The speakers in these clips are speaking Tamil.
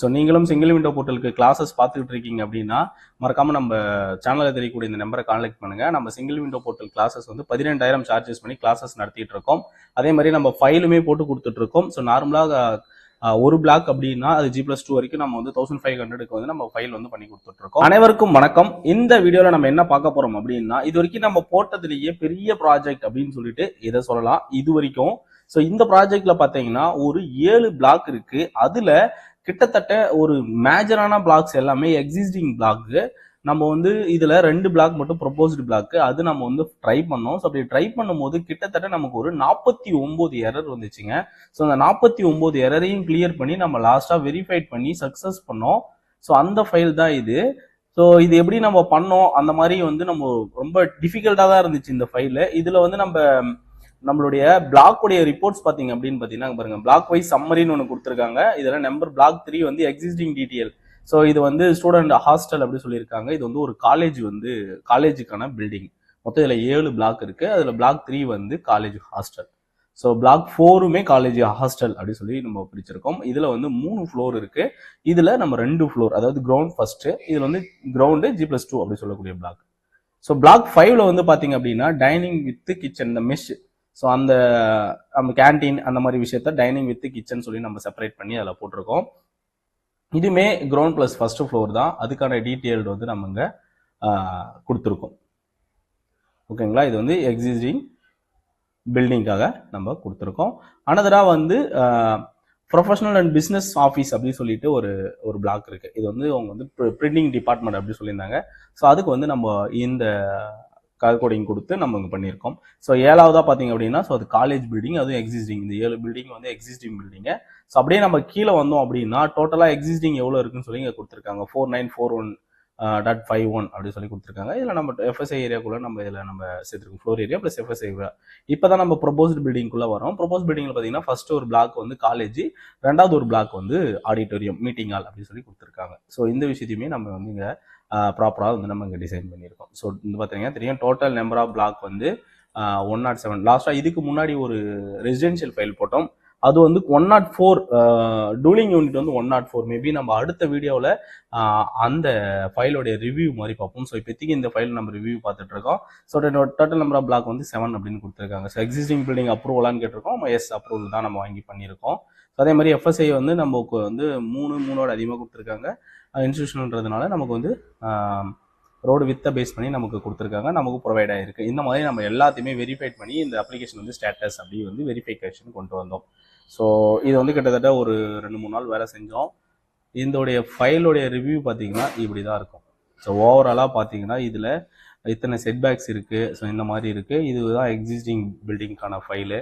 ஸோ நீங்களும் சிங்கிள் விண்டோ போர்ட்டலுக்கு கிளாஸஸ் பார்த்துக்கிட்டு இருக்கீங்க அப்படின்னா மறக்காம நம்ம சேனலில் தெரியக்கூடிய இந்த நம்பரை கான்டாக்ட் பண்ணுங்க. நம்ம சிங்கிள் விண்டோ போர்ட்டல் கிளாஸஸ் வந்து பதினெண்டாயிரம் சார்ஜஸ் பண்ணி கிளாஸஸ் நடத்திட்டு இருக்கோம் அதே மாதிரி நம்ம ஃபைலுமே போட்டு கொடுத்துட்டு இருக்கோம் ஸோ நார்மலாக ஒரு பிளாக் அப்படின்னா அது ஜி பிளஸ் டூ வரைக்கும் நம்ம வந்து தௌசண்ட் ஃபைவ் ஹண்ட்ரடுக்கு வந்து நம்ம ஃபைல் வந்து பண்ணி கொடுத்துட்டு இருக்கோம் அனைவருக்கும் வணக்கம். இந்த வீடியோவில் நம்ம என்ன பார்க்க போறோம் அப்படின்னா இது வரைக்கும் நம்ம போட்டதுலேயே பெரிய ப்ராஜெக்ட் அப்படின்னு சொல்லிட்டு இதை சொல்லலாம்? இது வரைக்கும். ஸோ இந்த ப்ராஜெக்ட்ல பார்த்தீங்கன்னா ஒரு ஏழு பிளாக் இருக்கு. அதுல கிட்டத்தட்ட ஒரு மேஜரான பிளாக்ஸ் எல்லாமே எக்ஸிஸ்டிங் பிளாக்கு நம்ம வந்து இதுல ரெண்டு பிளாக் மட்டும் ப்ரொபோஸ்டு பிளாக்கு அது நம்ம வந்து ட்ரை பண்ணோம். ஸோ அப்படி ட்ரை பண்ணும்போது கிட்டத்தட்ட நமக்கு ஒரு நாற்பத்தி ஒன்பது எரர் வந்துச்சுங்க. ஸோ அந்த நாற்பத்தி ஒன்பது எரரையும் கிளியர் பண்ணி நம்ம லாஸ்ட்டாக வெரிஃபைட் பண்ணி சக்ஸஸ் பண்ணோம். ஸோ அந்த ஃபைல் தான் இது. ஸோ இது எப்படி நம்ம பண்ணோம்? அந்த மாதிரி வந்து நம்ம ரொம்ப டிஃபிகல்ட்டாக தான் இருந்துச்சு இந்த ஃபைலு இதில் வந்து நம்ம நம்மளுடைய பிளாக்குடைய ரிப்போர்ட்ஸ் பார்த்தீங்க அப்படின்னு பார்த்தீங்கன்னா பாருங்க பிளாக் வைஸ் சம்மரின்னு ஒன்று கொடுத்துருக்காங்க. இதில் நம்பர் பிளாக் த்ரீ வந்து எக்ஸிஸ்டிங் டீட்டெயில் ஸோ இது வந்து ஸ்டூடெண்ட் ஹாஸ்டல் அப்படி சொல்லியிருக்காங்க. இது வந்து ஒரு காலேஜ் வந்து காலேஜுக்கான பில்டிங் மொத்தம் இதில் ஏழு பிளாக் இருக்கு. அதில் பிளாக் த்ரீ வந்து காலேஜ் ஹாஸ்டல் ஸோ பிளாக் ஃபோருமே காலேஜ் ஹாஸ்டல் அப்படின்னு சொல்லி நம்ம பிரிச்சிருக்கோம். இதில் வந்து மூணு ஃப்ளோர் இருக்கு. இதில் நம்ம ரெண்டு ஃப்ளோர் அதாவது கிரவுண்ட் ஃபர்ஸ்ட் இதில் வந்து கிரவுண்டு ஜி பிளஸ் டூ அப்படின்னு சொல்லக்கூடிய பிளாக் ஸோ பிளாக் ஃபைவ்ல வந்து பார்த்தீங்க அப்படின்னா டைனிங் வித் கிச்சன் இந்த மெஷ் ஸோ அந்த நம்ம கேன்டீன் அந்த மாதிரி விஷயத்த டைனிங் வித் கிச்சன் சொல்லி நம்ம செப்பரேட் பண்ணி அதில் போட்டிருக்கோம். இதுமே கிரவுண்ட் ப்ளஸ் ஃபர்ஸ்ட் ஃப்ளோர் தான். அதுக்கான டீட்டெயில்டு வந்து நம்ம இங்கே கொடுத்துருக்கோம். ஓகேங்களா? இது வந்து எக்ஸிஸ்டிங் பில்டிங்காக நம்ம கொடுத்துருக்கோம். அனதராக வந்து ப்ரொஃபஷனல் அண்ட் பிஸ்னஸ் ஆஃபீஸ் அப்படின்னு சொல்லிட்டு ஒரு ஒரு பிளாக் இருக்குது இது வந்து அவங்க வந்து பிரிண்டிங் டிபார்ட்மெண்ட் அப்படின்னு சொல்லியிருந்தாங்க. ஸோ அதுக்கு வந்து நம்ம இந்த கலர் கோடிங் கொடுத்து நம்ம இங்கே பண்ணியிருக்கோம். ஸோ ஏழாவதா பார்த்தீங்க அப்படின்னா ஸோ அது காலேஜ் பில்டிங் அதுவும் எக்ஸிஸ்டிங் இந்த ஏழு பில்டிங் வந்து எக்ஸிஸ்டிங் பில்டிங்கு ஸோ அப்படியே நம்ம கீழே வந்தோம் அப்படின்னா டோட்டலாக எக்ஸிஸ்டிங் எவ்வளோ இருக்குன்னு சொல்லி இங்கே கொடுத்துருக்காங்க. Four nine four one dot five one அப்படின்னு சொல்லி கொடுத்துருக்காங்க. இதில் நம்ம எஃப்எஸ்ஐ ஏரியாக்குள்ளே நம்ம இதில் நம்ம சேர்த்துருக்கோம். Floor area plus FSI area இப்போ தான் நம்ம ப்ரொபோஸ்ட் பில்டிங்குள்ளே வரோம். ப்ரொபோஸ் பில்டிங்கில் பார்த்தீங்கன்னா ஃபர்ஸ்ட் ஒரு பிளாக் வந்து காலேஜ் ரெண்டாவது ஒரு பிளாக் வந்து ஆடிட்டோரியம் மீட்டிங் ஹால் அப்படின்னு சொல்லி கொடுத்துருக்காங்க. ஸோ இந்த விஷயத்தையுமே நம்ம வந்து இங்கே ப்ராப்பராக வந்து நம்ம இங்கே டிசைன் பண்ணியிருக்கோம். ஸோ இது பார்த்தீங்கன்னா தெரியும் டோட்டல் நம்பர் ஆஃப் பிளாக் வந்து ஒன் நாட் செவன் லாஸ்ட்டாக இதுக்கு முன்னாடி ஒரு ரெசிடென்ஷியல் ஃபைல் போட்டோம். அது வந்து one nought four dwelling unit வந்து ஒன் நாட் ஃபோர் மேபி நம்ம அடுத்த வீடியோவில் அந்த ஃபைலோடைய ரிவ்யூ மாதிரி பார்ப்போம். ஸோ இப்போதைக்கு இந்த ஃபைல் நம்ம ரிவ்யூ பார்த்துட்டு இருக்கோம். So total number of block வந்து செவன் அப்படின்னு கொடுத்துருக்காங்க. ஸோ எக்ஸிஸ்டிங் பில்டிங் அப்ரூவலான்னு கேட்டிருக்கோம். எஸ் அப்ரூவல் தான் நம்ம வாங்கி பண்ணியிருக்கோம். ஸோ அதே மாதிரி எஃப்எஸ்ஐ வந்து நமக்கு வந்து மூணு மூணோட அதிகமாக கொடுத்துருக்காங்க. இன்ஸ்டியூஷன்ன்றதுனால நமக்கு வந்து ரோடு வித்தை பேஸ் பண்ணி நமக்கு கொடுத்துருக்காங்க. நமக்கு ப்ரொவைட் ஆகிருக்கு இந்த மாதிரி நம்ம எல்லாத்தையுமே வெரிஃபைட் பண்ணி இந்த அப்ளிகேஷன் வந்து ஸ்டேட்டஸ் அப்படி வந்து வெரிஃபிகேஷன் கொண்டு வந்தோம். ஸோ இது வந்து கிட்டத்தட்ட ஒரு ரெண்டு மூணு நாள் வேலை செஞ்சோம். இதோடைய ஃபைலுடைய ரிவ்யூ பார்த்தீங்கன்னா இப்படி தான் இருக்கும் ஸோ ஓவராலாக பார்த்தீங்கன்னா இதில் இத்தனை செட்பேக்ஸ் இருக்குது ஸோ இந்த மாதிரி இருக்குது இதுதான் எக்ஸிஸ்டிங் பில்டிங்க்கான ஃபைலு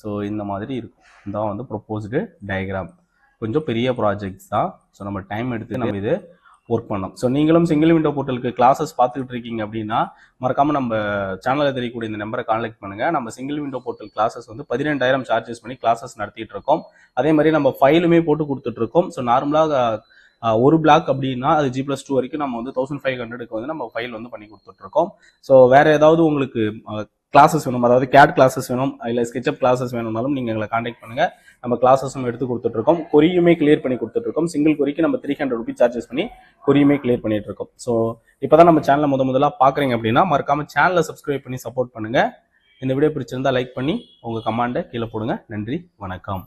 ஸோ இந்த மாதிரி இருக்கும். இதான் வந்து ப்ரொப்போஸ்டு டயக்ராம் கொஞ்சம் பெரிய ப்ராஜெக்ட்ஸ் தான். ஸோ நம்ம டைம் எடுத்து நம்ம இது ஒர்க் பண்ணோம். ஸோ நீங்களும் சிங்கிள் விண்டோ போர்ட்டலுக்கு கிளாஸஸ் பார்த்துக்கிட்டு இருக்கீங்க அப்படின்னா மறக்காம நம்ம சேனலில் தெரியக்கூடிய இந்த நம்பரை கான்டாக்ட் பண்ணுங்க. நம்ம சிங்கிள் விண்டோ போர்ட்டல் கிளாஸஸ் வந்து பதினெண்டாயிரம் சார்ஜஸ் பண்ணி கிளாஸஸ் நடத்திட்டு இருக்கோம். அதே மாதிரி நம்ம ஃபைலுமே போட்டு கொடுத்துட்டு இருக்கோம். ஸோ நார்மலாக ஒரு பிளாக் அப்படின்னா அது ஜி பிளஸ் டூ வரைக்கும் நம்ம வந்து தௌசண்ட் ஃபைவ் ஹண்ட்ரடுக்கு வந்து நம்ம ஃபைல் வந்து பண்ணி கொடுத்துட்டு இருக்கோம். ஸோ வேற ஏதாவது உங்களுக்கு கிளாஸஸ் வேணும். அதாவது கேட் கிளாஸஸ் வேணும் இல்லை ஸ்கெட்சப் கிளாஸஸ் வேணும்னாலும் நீங்கள் எங்களை காண்டாக்ட் பண்ணுங்க. நம்ம கிளாஸஸும் எடுத்து கொடுத்துட்ருக்கோம் கொரியுமே கிளியர் பண்ணி கொடுத்துட்ருக்கோம் சிங்கிள் கொரிக்கு நம்ம த்ரீ ஹண்ட்ரட் ருபீஸ் சார்ஜஸ் பண்ணி கொரியுமே கிளியர் பண்ணிட்டு இருக்கோம் ஸோ இப்போதான் நம்ம சேனலை முத முதலாக பார்க்குறீங்க அப்படின்னா மறக்காம சேனலை சப்ஸ்கிரைப் பண்ணி சப்போர்ட் பண்ணுங்கள் இந்த வீடியோ பிடிச்சிருந்தா லைக் பண்ணி உங்கள் கமாண்டை கீழே போடுங்க. நன்றி வணக்கம்.